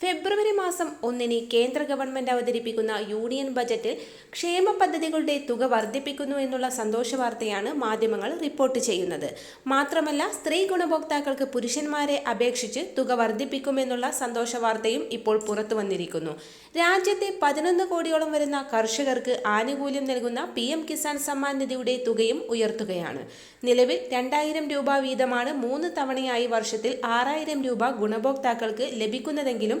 ഫെബ്രുവരി മാസം ഒന്നിന് കേന്ദ്ര ഗവൺമെന്റ് അവതരിപ്പിക്കുന്ന യൂണിയൻ ബജറ്റ് ക്ഷേമ പദ്ധതികളുടെ തുക വർദ്ധിപ്പിക്കുന്നു എന്നുള്ള സന്തോഷ വാർത്തയാണ് മാധ്യമങ്ങൾ റിപ്പോർട്ട് ചെയ്യുന്നത്. മാത്രമല്ല സ്ത്രീ ഗുണഭോക്താക്കൾക്ക് പുരുഷന്മാരെ അപേക്ഷിച്ച് തുക വർദ്ധിപ്പിക്കുമെന്നുള്ള സന്തോഷ വാർത്തയും ഇപ്പോൾ പുറത്തു വന്നിരിക്കുന്നു. രാജ്യത്തെ പതിനൊന്ന് കോടിയോളം വരുന്ന കർഷകർക്ക് ആനുകൂല്യം നൽകുന്ന പി എം കിസാൻ സമ്മാൻ നിധിയുടെ തുകയും ഉയർത്തുകയാണ്. നിലവിൽ രണ്ടായിരം രൂപ വീതമാണ് മൂന്ന് തവണയായി വർഷത്തിൽ ആറായിരം രൂപ ഗുണഭോക്താക്കൾക്ക് ലഭിക്കുന്നതെങ്കിലും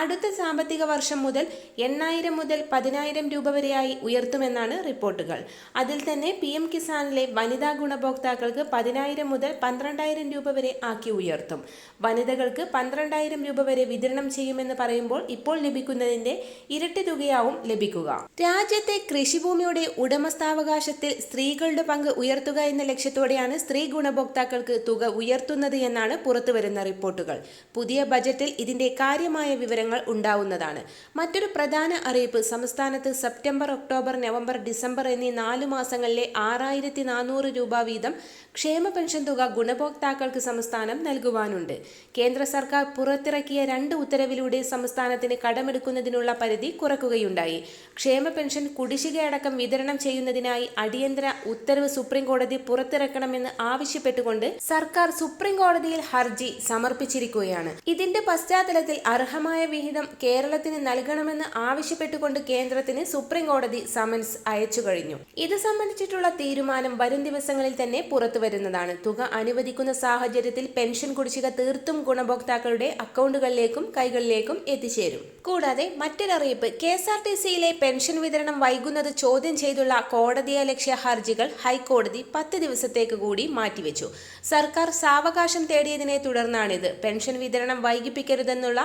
അടുത്ത സാമ്പത്തിക വർഷം മുതൽ എണ്ണായിരം മുതൽ പതിനായിരം രൂപ വരെയായി ഉയർത്തുമെന്നാണ് റിപ്പോർട്ടുകൾ. അതിൽ തന്നെ പി എം കിസാനിലെ വനിതാ ഗുണഭോക്താക്കൾക്ക് പതിനായിരം മുതൽ പന്ത്രണ്ടായിരം രൂപ വരെ ആക്കി ഉയർത്തും. വനിതകൾക്ക് പന്ത്രണ്ടായിരം രൂപ വരെ വിതരണം ചെയ്യുമെന്ന് പറയുമ്പോൾ ഇപ്പോൾ ലഭിക്കുന്നതിന്റെ ഇരട്ടി തുകയാവും ലഭിക്കുക. രാജ്യത്തെ കൃഷിഭൂമിയുടെ ഉടമസ്ഥാവകാശത്തിൽ സ്ത്രീകളുടെ പങ്ക് ഉയർത്തുക എന്ന ലക്ഷ്യത്തോടെയാണ് സ്ത്രീ ഗുണഭോക്താക്കൾക്ക് തുക ഉയർത്തുന്നത് എന്നാണ് പുറത്തുവരുന്ന റിപ്പോർട്ടുകൾ. പുതിയ ബജറ്റിൽ ഇതിന്റെ കാര്യമായ വിവരങ്ങൾ ഉണ്ടാവുന്നതാണ്. മറ്റൊരു പ്രധാന അറിയിപ്പ് സംസ്ഥാനത്ത് സെപ്റ്റംബർ ഒക്ടോബർ നവംബർ ഡിസംബർ എന്നീ നാല് മാസങ്ങളിലെ ആറായിരത്തി നാനൂറ് രൂപ വീതം ക്ഷേമ പെൻഷൻ തുക ഗുണഭോക്താക്കൾക്ക് സംസ്ഥാനം നൽകുവാനുണ്ട്. കേന്ദ്ര സർക്കാർ പുറത്തിറക്കിയ രണ്ട് ഉത്തരവിലൂടെ സംസ്ഥാനത്തിന് കടമെടുക്കുന്നതിനുള്ള പരിധി കുറക്കുകയുണ്ടായി. ക്ഷേമ പെൻഷൻ കുടിശ്ശികയടക്കം വിതരണം ചെയ്യുന്നതിനായി അടിയന്തര ഉത്തരവ് സുപ്രീം കോടതി പുറത്തിറക്കണമെന്ന് ആവശ്യപ്പെട്ടുകൊണ്ട് സർക്കാർ സുപ്രീം കോടതിയിൽ ഹർജി സമർപ്പിച്ചിരിക്കുകയാണ്. ഇതിന്റെ പശ്ചാത്തലത്തിൽ അർഹമായ വിഹിതം കേരളത്തിന് നൽകണമെന്ന് ആവശ്യപ്പെട്ടുകൊണ്ട് കേന്ദ്രത്തിന് സുപ്രീം കോടതി സമൻസ് അയച്ചു കഴിഞ്ഞു. ഇത് സംബന്ധിച്ചിട്ടുള്ള തീരുമാനം വരും ദിവസങ്ങളിൽ തന്നെ പുറത്തുവരുന്നതാണ്. തുക അനുവദിക്കുന്ന സാഹചര്യത്തിൽ പെൻഷൻ കുടിശ്ശിക തീർത്തും ഗുണഭോക്താക്കളുടെ അക്കൗണ്ടുകളിലേക്കും കൈകളിലേക്കും എത്തിച്ചേരും. കൂടാതെ മറ്റൊരറിയിപ്പ് കെ എസ് ആർ ടി സിയിലെ പെൻഷൻ വിതരണം വൈകുന്നത് ചോദ്യം ചെയ്തുള്ള കോടതിയലക്ഷ്യ ഹർജികൾ ഹൈക്കോടതി പത്ത് ദിവസത്തേക്ക് കൂടി മാറ്റിവെച്ചു. സർക്കാർ സാവകാശം തേടിയതിനെ തുടർന്നാണിത്. പെൻഷൻ വിതരണം വൈകിപ്പിക്കരുതെന്നുള്ള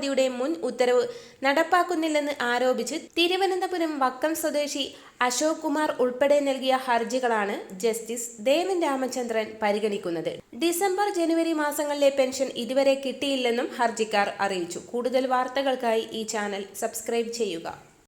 ഹൈക്കോടതിയുടെ മുൻ ഉത്തരവ് നടപ്പാക്കുന്നില്ലെന്ന് ആരോപിച്ച് തിരുവനന്തപുരം വക്കം സ്വദേശി അശോക് കുമാർ ഉൾപ്പെടെ നൽകിയ ഹർജികളാണ് ജസ്റ്റിസ് ദേവൻ രാമചന്ദ്രൻ പരിഗണിക്കുന്നത്. ഡിസംബർ ജനുവരി മാസങ്ങളിലെ പെൻഷൻ ഇതുവരെ കിട്ടിയില്ലെന്നും ഹർജിക്കാർ അറിയിച്ചു. കൂടുതൽ വാർത്തകൾക്കായി ഈ ചാനൽ സബ്സ്ക്രൈബ് ചെയ്യുക.